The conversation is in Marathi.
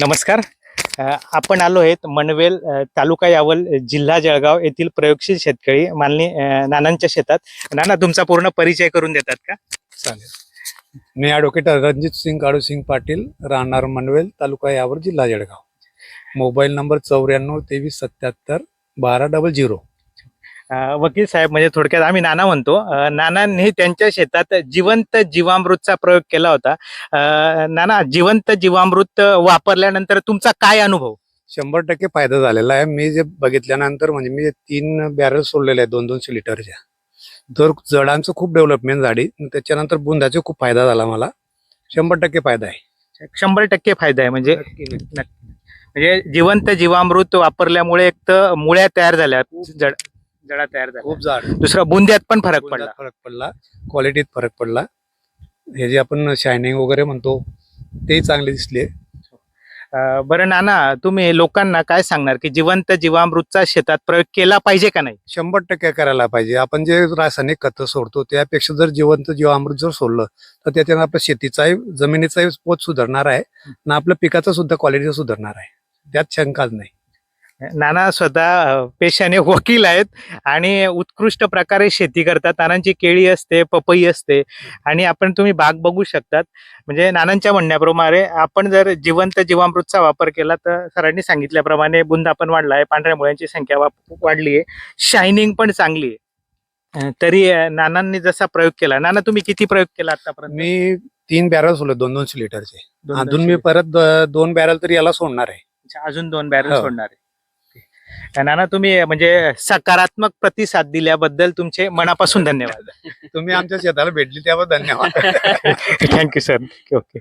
नमस्कार. आपण आलो आहेत मनवेल तालुका यावल जिल्हा जळगाव येथील प्रयोगशील शेतकरी माननी नानांच्या शेतात. नाना तुमचा पूर्ण परिचय करून देतात का? चालेल. मी ॲडव्होकेट रणजित सिंग काळू सिंग पाटील राहणार मनवेल तालुका यावर जिल्हा जळगाव. मोबाईल नंबर चौऱ्याण्णव तेवीस सत्याहत्तर बारा डबल झिरो. वकील साहेब म्हणजे थोडक्यात आम्ही नाना म्हणतो. नानांनी त्यांच्या शेतात जिवंत जीवामृतचा प्रयोग केला होता. नाना जिवंत जीवामृत वापरल्यानंतर तुमचा काय अनुभव? शंभर टक्के फायदा झालेला आहे. मी जे बघितल्यानंतर म्हणजे मी तीन बॅरल सोडलेले आहेत दोन दोनशे लिटरच्या तर जडांचं खूप डेव्हलपमेंट झाली. त्याच्यानंतर बुंदाचा खूप फायदा झाला मला. शंभर टक्के फायदा आहे. शंभर टक्के फायदा आहे. म्हणजे म्हणजे जिवंत जीवामृत वापरल्यामुळे एक तर मुळ्या तयार झाल्या जड जडा तयार झाल्या खूप झाड दुसरा बुंद्यात पण फरक पडला. फरक पडला क्वालिटीत फरक पडला. हे जे आपण शायनिंग वगैरे म्हणतो ते चांगले दिसले. अं, बरं नाना तुम्ही लोकांना काय सांगणार की जिवंत जीवामृतचा शेतात प्रयोग केला पाहिजे का नाही? शंभर टक्के करायला पाहिजे. आपण जे रासायनिक खतं सोडतो त्यापेक्षा जर जिवंत जीवामृत जर सोडलं तर त्याच्यानं आपल्या शेतीचाही जमिनीचाही पोत सुधारणार आहे. आणि आपल्या पिकाचा सुद्धा क्वालिटी सुधारणार आहे. त्यात शंकाच नाही. नाना स्वतः पेशाने वकील आहेत आणि उत्कृष्ट प्रकारे शेती करतात. नानांची केळी असते पपई असते आणि आपण तुम्ही बाग बघू शकतात. म्हणजे नानांच्या म्हणण्याप्रमाणे आपण जर जिवंत जीवामृतचा वापर केला तर सरांनी सांगितल्याप्रमाणे बुंदा पण वाढला आहे पांढऱ्या मुळ्यांची संख्या वाढली आहे शायनिंग पण चांगली आहे तरी नानांनी जसा प्रयोग केला नाना तुम्ही किती प्रयोग केला आतापर्यंत? मी तीन बॅरल सोडले दोन दोनशे लिटरचे. अजून मी परत दोन बॅरल तरी याला सोडणार आहे. अजून दोन बॅरल हो. सोडणार आहे. नाना तुम्ही म्हणजे सकारात्मक प्रतिसाद दिल्याबद्दल तुमचे मनापासून धन्यवाद. तुम्ही आमच्या शेताला भेटली त्याबद्दल धन्यवाद. Thank you sir okay